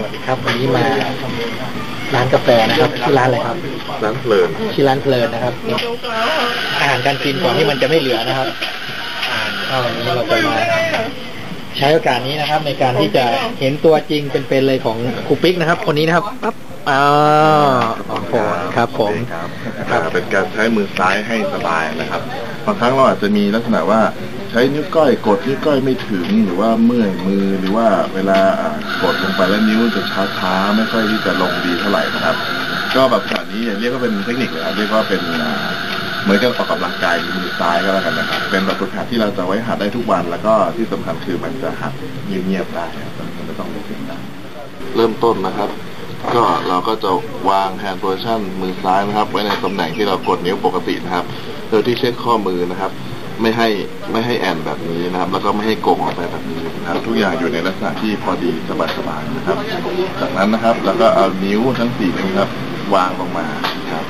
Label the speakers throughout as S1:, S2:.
S1: สวัสดีครับวันนี้มาร้านกาแฟนะครับที่ร้านอะไรครับ
S2: ร้านเพลิน
S1: ที่ร้านเพลินนะครับนี่อาหารการกินก่อนที่มันจะไม่เหลือนะครับก็วันนี้เราจะมาใช้โอกาสนี้นะครับ ในการที่จะเห็นตัวจริงเป็นๆเลยของครูปิ๊กนะครับ คนนี้นะครับปั๊บอ๋อโอ้โหครับ ผม
S2: ครับอ่าเป็นการใช้มือซ้ายให้สบายนะครับบางครั้งเราอาจจะมีลักษณะว่า ใช้นิ้วก้อยกดนิ้วก้อยไม่ถึงหรือว่าเมื่อยมือหรือว่าเวลากดลงไปแล้วนิ้วจะช้าๆไม่ค่อยที่จะลงดีเท่าไหร่นะครับ ก็แบบขนาดนี้อย่าเรียกว่าเป็นเทคนิคเลยครับเรียกว่าเป็นเหมือนกับออกกำลังกายมือซ้ายก็แล้วกันนะครับ เป็นแบบฝึกหัดที่เราจะไว้หัดได้ทุกวัน แล้วก็ที่สำคัญคือมันจะหัดเงียบๆได้ครับมันไม่ต้องมีเสียงดังเริ่มต้นนะครับ ก็เราก็จะวางแฮนด์โพซิชันมือซ้ายนะครับ ไว้ในตำแหน่งที่เรากดนิ้วปกตินะครับ โดยที่เช็ดข้อมือนะครับ ไม่ให้ไม่ให้แอนแบบนี้นะครับ แล้วก็ไม่ให้โกงออกไปแบบนี้นะครับ ทุกอย่างอยู่ในลักษณะที่พอดีสบายๆนะครับ จากนั้นนะครับเราก็เอานิ้วทั้งสี่นิ้วครับ วางลงมาครับ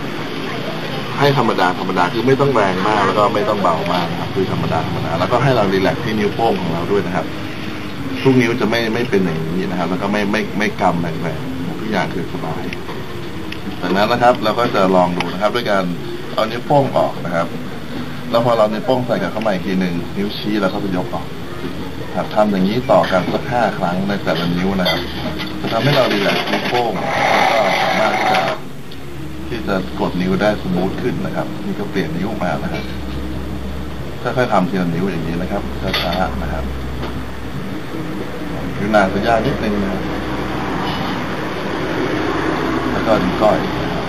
S2: ให้ธรรมดาธรรมดาคือไม่ต้องแรงมาก แล้วก็ไม่ต้องเบามากนะครับ คือธรรมดาธรรมดาแล้วก็ให้เรารีแลกซ์ที่นิ้วโป้งของเราด้วยนะครับทุกนิ้วจะไม่ไม่เป็นอย่างนี้นะครับ แล้วก็ไม่ไม่ไม่กำแรงๆทุกอย่างคือสบายจากนั้นนะครับ เราก็จะลองดูนะครับ ด้วยการเอานิ้วโป้งออกนะครับ แล้วพอเราในิ้วโป้งใส่กับเข้ามาอีกทีหนึ่งนิ้วชี้เราก็จะยกออกครับทำอย่างนี้ต่อกันสักห้าครั้งในแต่ละนิ้วนะครับจะทำให้เรารีแลกนิ้วโป้งแล้วก็สามารถที่จะที่จะกดนิ้วได้สมูทขึ้นนะครับ นี่ก็เปลี่ยนนิ้วมานะครับค่อยๆทำทีละนิ้วอย่างนี้นะครับช้าๆนะครับนิ้วนางจะยากนิดนึงนะแล้วก็นิ้วก้อยนะครับ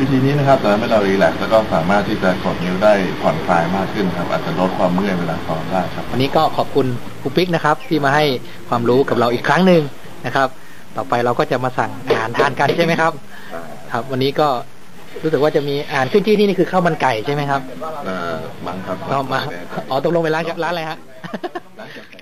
S2: วิธีนี้นะครับจะทำให้เรารีแลกซ์แล้วก็สามารถที่จะกดนิ้วได้ผ่อนคลายมากขึ้นครับ อาจจะลดความเมื่อยเวลาซ้อมได้ครับ
S1: วันนี้ก็ขอบคุณครูปิ๊กนะครับ ที่มาให้ความรู้กับเราอีกครั้งหนึ่งนะครับ ต่อไปเราก็จะมาสั่งอาหารทานกันใช่ไหมครับ ครับ วันนี้ก็รู้สึกว่าจะมีอาหารขึ้นที่นี่นี่คือข้าวมันไก่ใช่ไหมครับ
S2: เอ่อบังครับ
S1: เอามาอ๋อตกลงเป็นร้านร้านอะไรฮะ
S2: ร้านกาแฟ